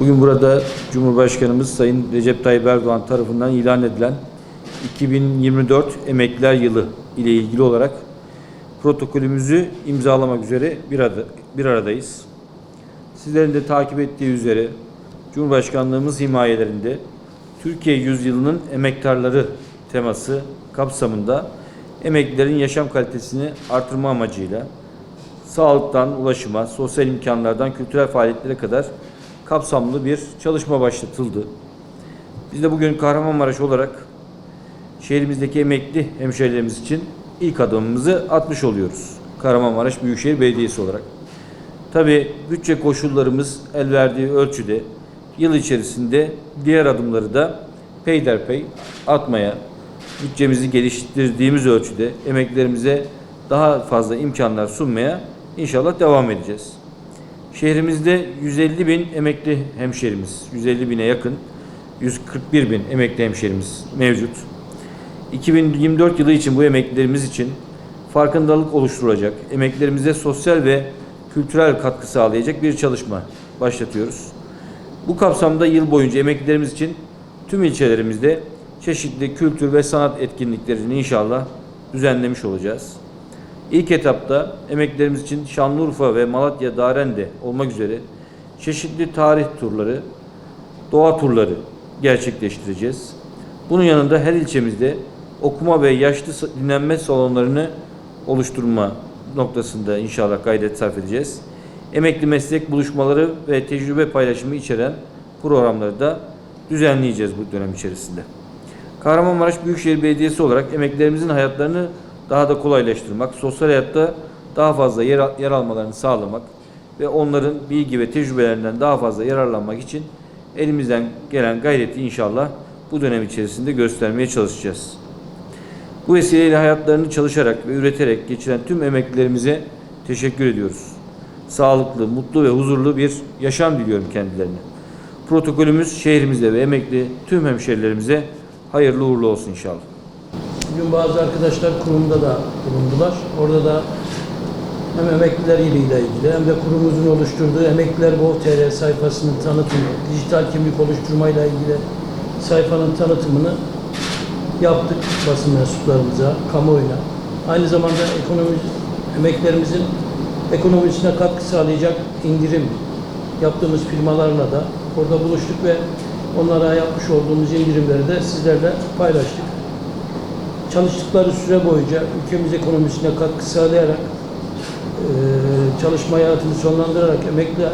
Bugün burada Cumhurbaşkanımız Sayın Recep Tayyip Erdoğan tarafından ilan edilen 2024 Emekliler Yılı ile ilgili olarak protokolümüzü imzalamak üzere bir, arada, bir aradayız. Sizlerin de takip ettiği üzere Cumhurbaşkanlığımız himayelerinde Türkiye Yüzyılı'nın emektarları teması kapsamında emeklilerin yaşam kalitesini artırma amacıyla sağlıktan ulaşıma, sosyal imkanlardan kültürel faaliyetlere kadar kapsamlı bir çalışma başlatıldı. Biz de bugün Kahramanmaraş olarak şehrimizdeki emekli hemşehrilerimiz için ilk adımımızı atmış oluyoruz. Kahramanmaraş Büyükşehir Belediyesi olarak. Tabi bütçe koşullarımız el verdiği ölçüde yıl içerisinde diğer adımları da peyderpey atmaya, bütçemizi geliştirdiğimiz ölçüde emeklilerimize daha fazla imkanlar sunmaya inşallah devam edeceğiz. Şehrimizde 150 bin emekli hemşerimiz, 150 bine yakın, 141 bin emekli hemşerimiz mevcut. 2024 yılı için bu emeklilerimiz için farkındalık oluşturacak, emeklilerimize sosyal ve kültürel katkı sağlayacak bir çalışma başlatıyoruz. Bu kapsamda yıl boyunca emeklilerimiz için tüm ilçelerimizde çeşitli kültür ve sanat etkinliklerini inşallah düzenlemiş olacağız. İlk etapta emeklilerimiz için Şanlıurfa ve Malatya Darende olmak üzere çeşitli tarih turları, doğa turları gerçekleştireceğiz. Bunun yanında her ilçemizde okuma ve yaşlı dinlenme salonlarını oluşturma noktasında inşallah gayret sarf edeceğiz. Emekli meslek buluşmaları ve tecrübe paylaşımı içeren programları da düzenleyeceğiz bu dönem içerisinde. Kahramanmaraş Büyükşehir Belediyesi olarak emeklilerimizin hayatlarını daha da kolaylaştırmak, sosyal hayatta daha fazla yer, yer almalarını sağlamak ve onların bilgi ve tecrübelerinden daha fazla yararlanmak için elimizden gelen gayreti inşallah bu dönem içerisinde göstermeye çalışacağız. Bu vesileyle hayatlarını çalışarak ve üreterek geçiren tüm emeklilerimize teşekkür ediyoruz. Sağlıklı, mutlu ve huzurlu bir yaşam diliyorum kendilerine. Protokolümüz şehrimizde ve emekli tüm hemşerilerimize hayırlı uğurlu olsun inşallah. Bugün bazı arkadaşlar kurumda da bulundular. Orada da hem emekliler iliğiyle ilgili hem de kurumumuzun oluşturduğu Emekliler Gov.tr sayfasının tanıtımı, dijital kimlik oluşturmayla ilgili sayfanın tanıtımını yaptık basın mensuplarımıza, kamuoyuna. Aynı zamanda ekonomi, emeklerimizin ekonomisine katkı sağlayacak indirim yaptığımız firmalarla da orada buluştuk ve onlara yapmış olduğumuz indirimleri de sizlerle paylaştık çalıştıkları süre boyunca ülkemiz ekonomisine katkı sağlayarak e, çalışma hayatını sonlandırarak emekli e,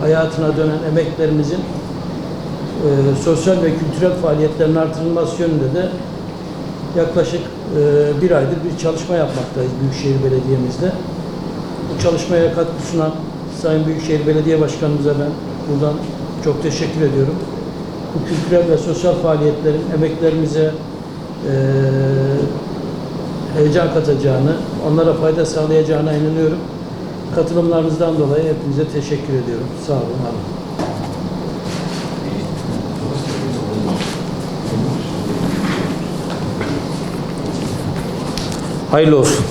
hayatına dönen emeklerimizin e, sosyal ve kültürel faaliyetlerin artırılması yönünde de yaklaşık bir aydır bir çalışma yapmaktayız Büyükşehir Belediye'mizde. Bu çalışmaya katkı sunan Sayın Büyükşehir Belediye Başkanımıza ben buradan çok teşekkür ediyorum. Bu kültürel ve sosyal faaliyetlerin emeklerimize e, heyecan katacağını, onlara fayda sağlayacağına inanıyorum. Katılımlarınızdan dolayı hepinize teşekkür ediyorum. Sağ olun. olun. Hayırlı olsun.